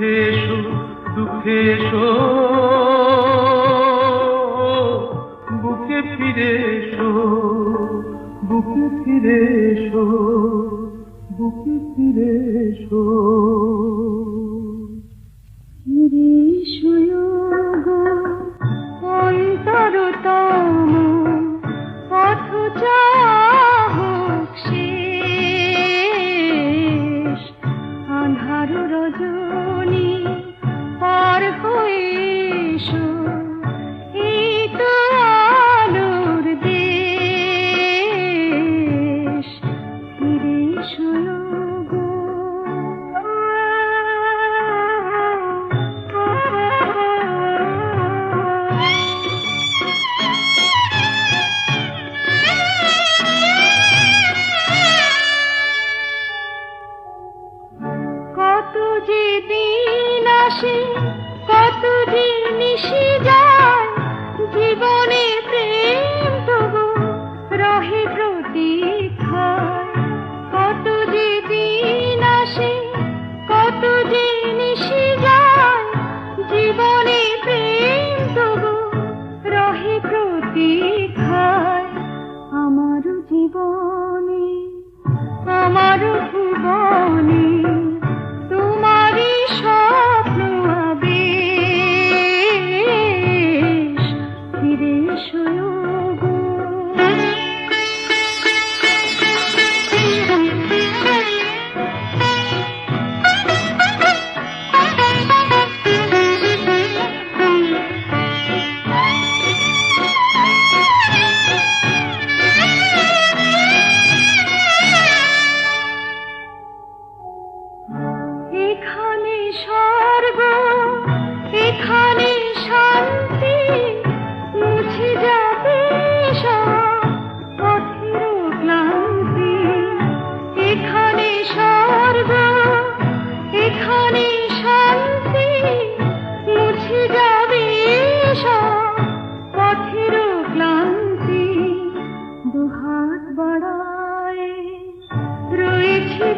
সুখে এসো। বুকে ফিরে বুকে ফিরে বুকে ফিরে এসো।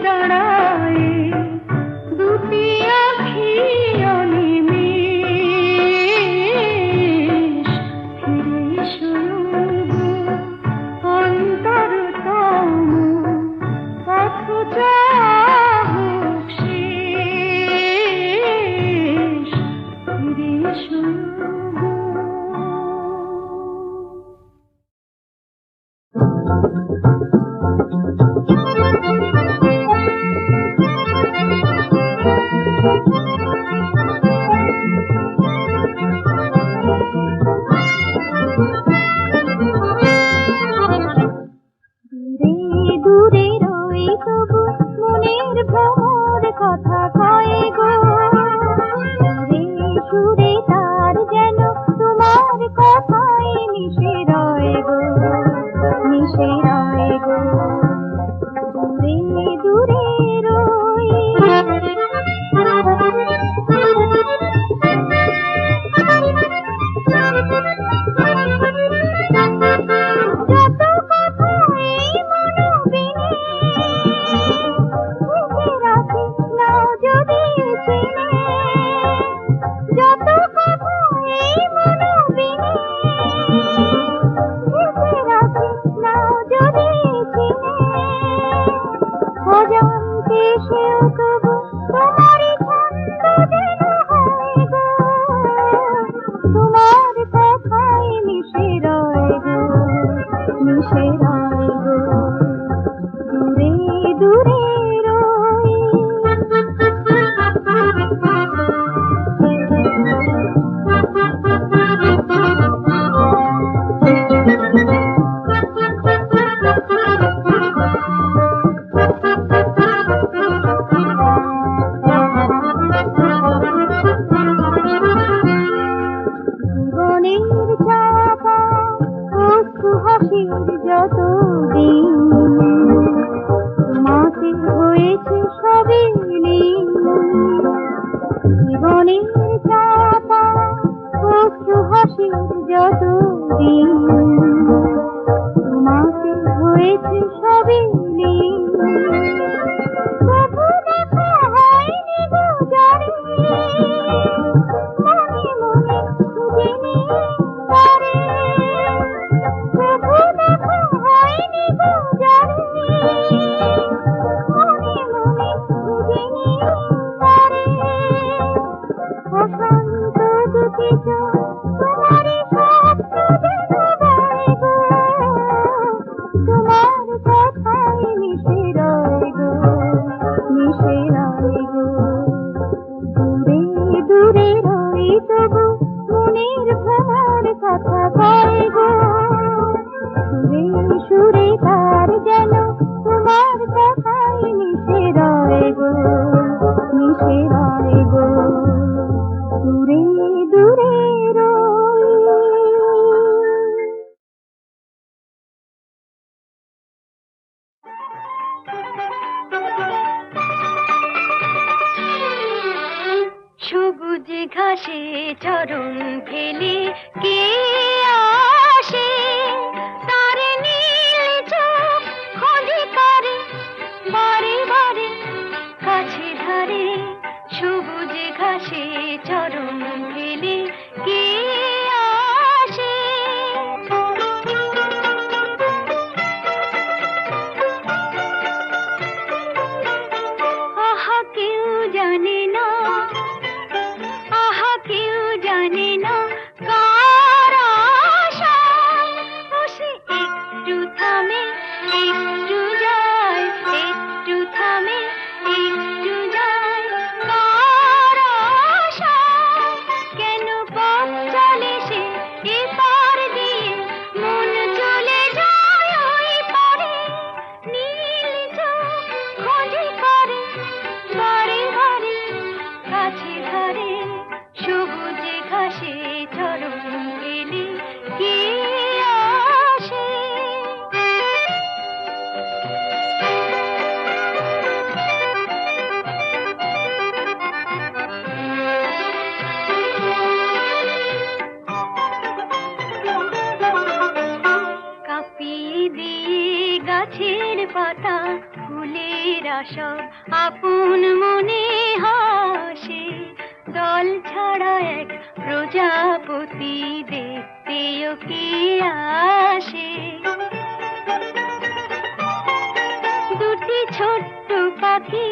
ಶರಣ যত দিন ঘাসে চরণ ফেলে কে আপন মনে হাসে, দল ছাড়া এক প্রজাপতি দেখতেও কি আসে? দুটি ছোট্ট পাখি,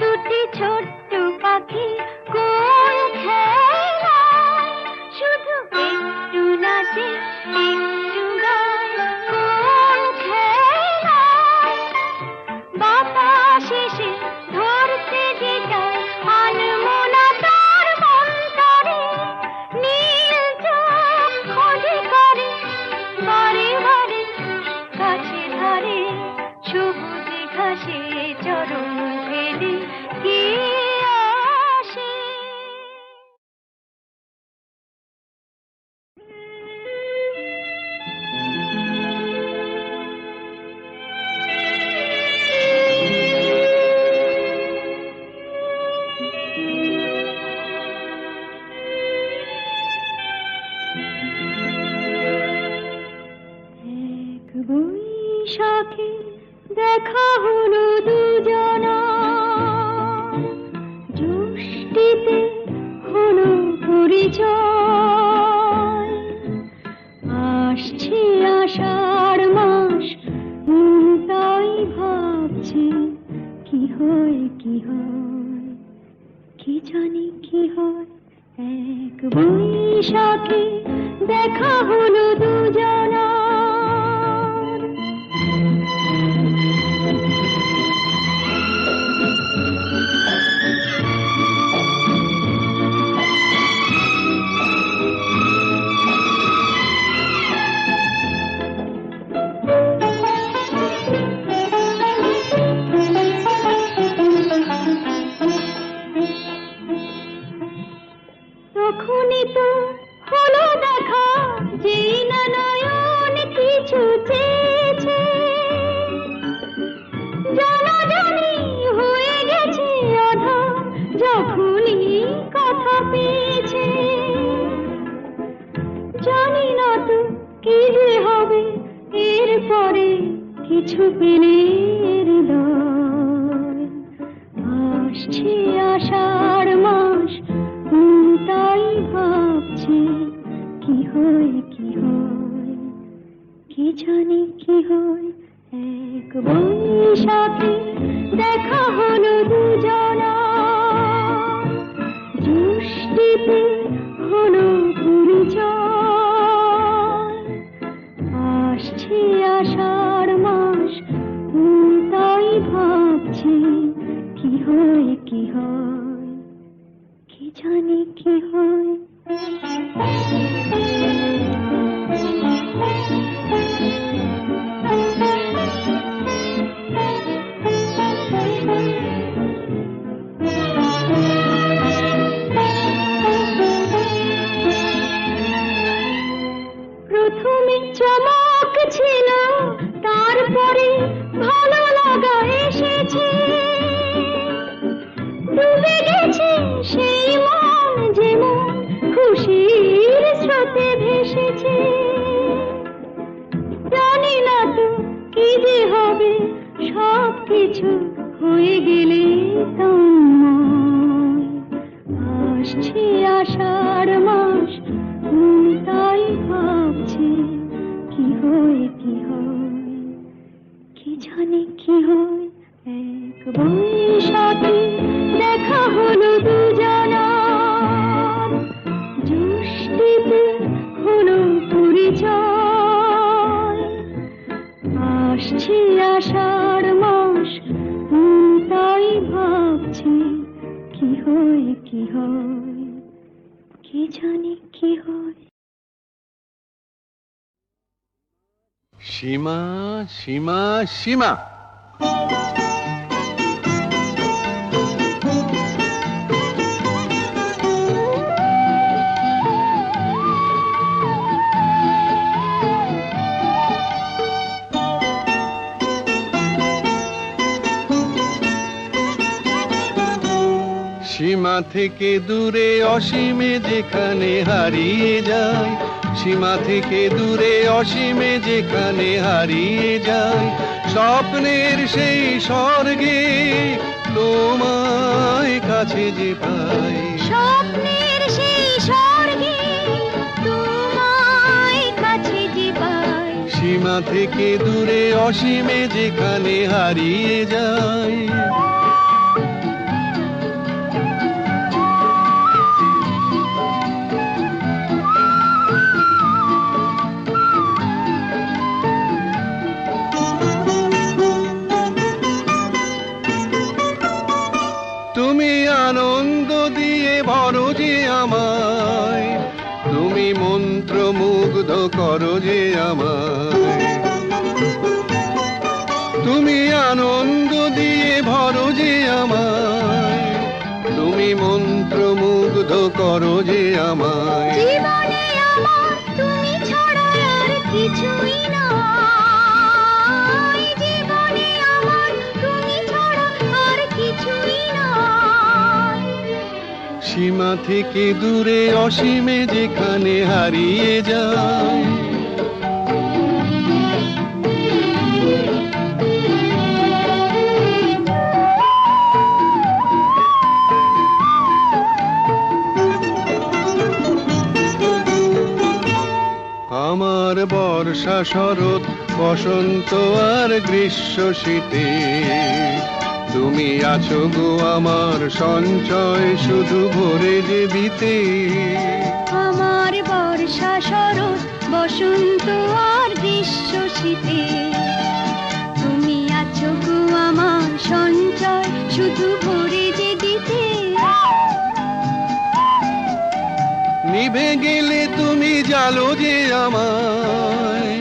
দুটি ছোট্ট পাখি হয় কি হয়? কি জানি কি হয়? এক বৈশাখে দেখা হলো দুজনা। তখনই তো হলো দেখা না নয়ন কিছু চেয়েছে। জানাজানি হয়ে গেছে যখনই কথা পেয়েছে। জানি না তো কি যে হবে, এরপরে কিছু পেলে হৃদয় কি জানি কি হয়? এক বৈশাখে, দেখা হলো দুজনা। জ্যৈষ্ঠীতে হলো পরিচয়। আসছে আষাঢ় মাস তাই ভাবছে কি হয় কি হয়? কি জানি কি হয়? সীমা সীমা সীমা। সীমা থেকে দূরে অসীমে যেখানে হারিয়ে যায় সীমা থেকে দূরে অসীমে যেখানে হারিয়ে যায় স্বপ্নের সেই স্বর্গে তোমায় কাছে যে পাই। স্বপ্নের সেই স্বর্গে তোমায় কাছে যে পাই। সীমা থেকে দূরে অসীমে যেখানে হারিয়ে যায় মন্ত্র মুগ্ধ করো যে আমায়। তুমি আনন্দ দিয়ে ভরো যে আমায়। তুমি মন্ত্র মুগ্ধ করো যে আমায়। থেকে দূরে অসীমে যেখানে হারিয়ে যায়। আমার বর্ষা শরৎ বসন্ত আর গ্রীষ্ম শীতে তুমি আছো গো আমার সঞ্চয় শুধু ভরে যে দিতে আমার বর্ষা শরৎ বসন্ত আর গ্রীষ্ম শীতে। তুমি আছো গো আমার সঞ্চয় শুধু ভরে যে দিতে নিভে গেলে তুমি জালো যে আমায়।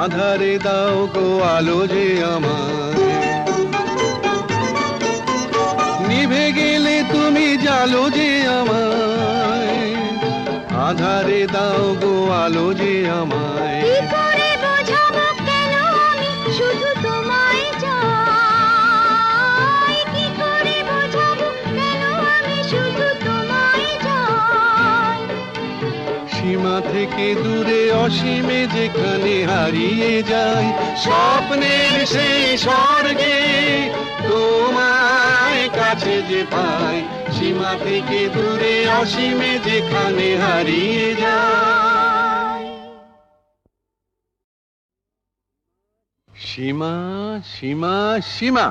আধারে দাও গো আলো যে আমায়। তুমি জালো যে আমায়। আধারে দাও গো আলো যে আমায়। থেকে দূরে, অসীমে যেখানে হারিয়ে যায় স্বপ্নের সেই স্বর্গে তোমায় কাছে যে পাই, সীমা থেকে দূরে, অসীমে যেখানে হারিয়ে যায় সীমা সীমা সীমা।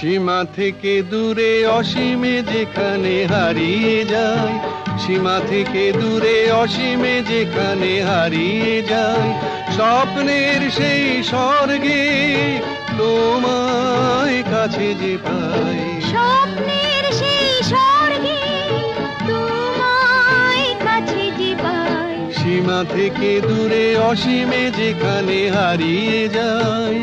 সীমা থেকে দূরে অসীমে যেখানে হারিয়ে যায়। সীমা থেকে দূরে অসীমে যেখানে হারিয়ে যায়। স্বপ্নের সেই স্বর্গে তোমায় কাছে যে পাই। স্বপ্নের সেই স্বর্গে তোমায় কাছে যে পাই। সীমা থেকে দূরে অসীমে যেখানে হারিয়ে যায়।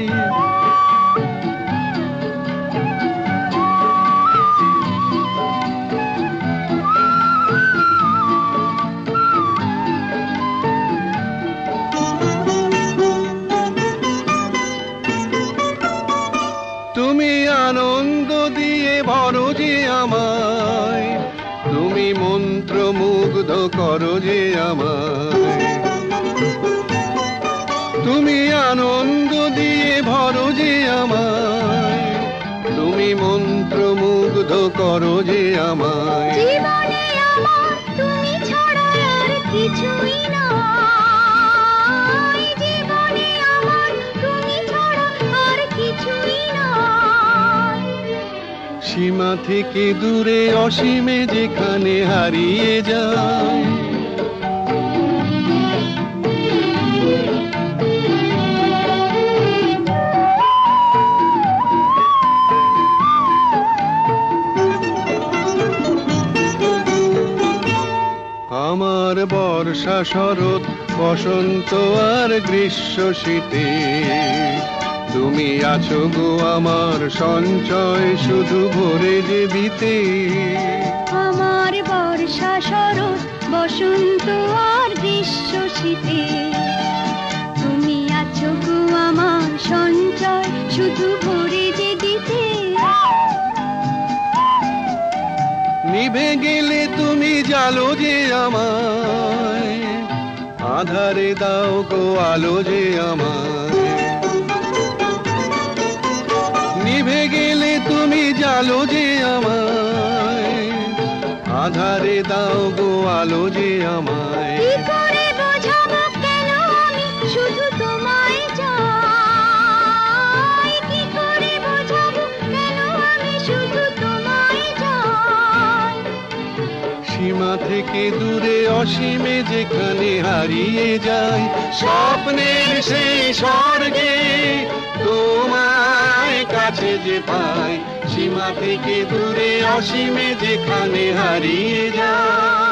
করো যে আমায়। জীবনে আমার তুমি ছাড়া আর কিছুই নয়। জীবনে আমার তুমি ছাড়া আর কিছুই নয়। সীমা থেকে দূরে অসীমে যেখানে হারিয়ে যায়। বর্ষা শরৎ বসন্ত আর গ্রীষ্ম শীতে। তুমি আছো গো আমার সঞ্চয় শুধু ভরে যে দিতে আমার বর্ষা শরৎ বসন্ত আর গ্রীষ্ম শীতে। তুমি আছো গো আমার সঞ্চয় শুধু ভরে যে দিতে নিভে গেলে তুমি জালো যে আমায় আধারে দাও গো আলো যে আমায় নিভে গেলে তুমি জালো যে আমায়। আধারে দাও গো আলো যে আমায়। দূরে অসীমে যেখানে হারিয়ে যায় স্বপ্নের সেই স্বর্গে তোমায় কাছে যে পাই, সীমা থেকে দূরে অসীমে যেখানে হারিয়ে যায়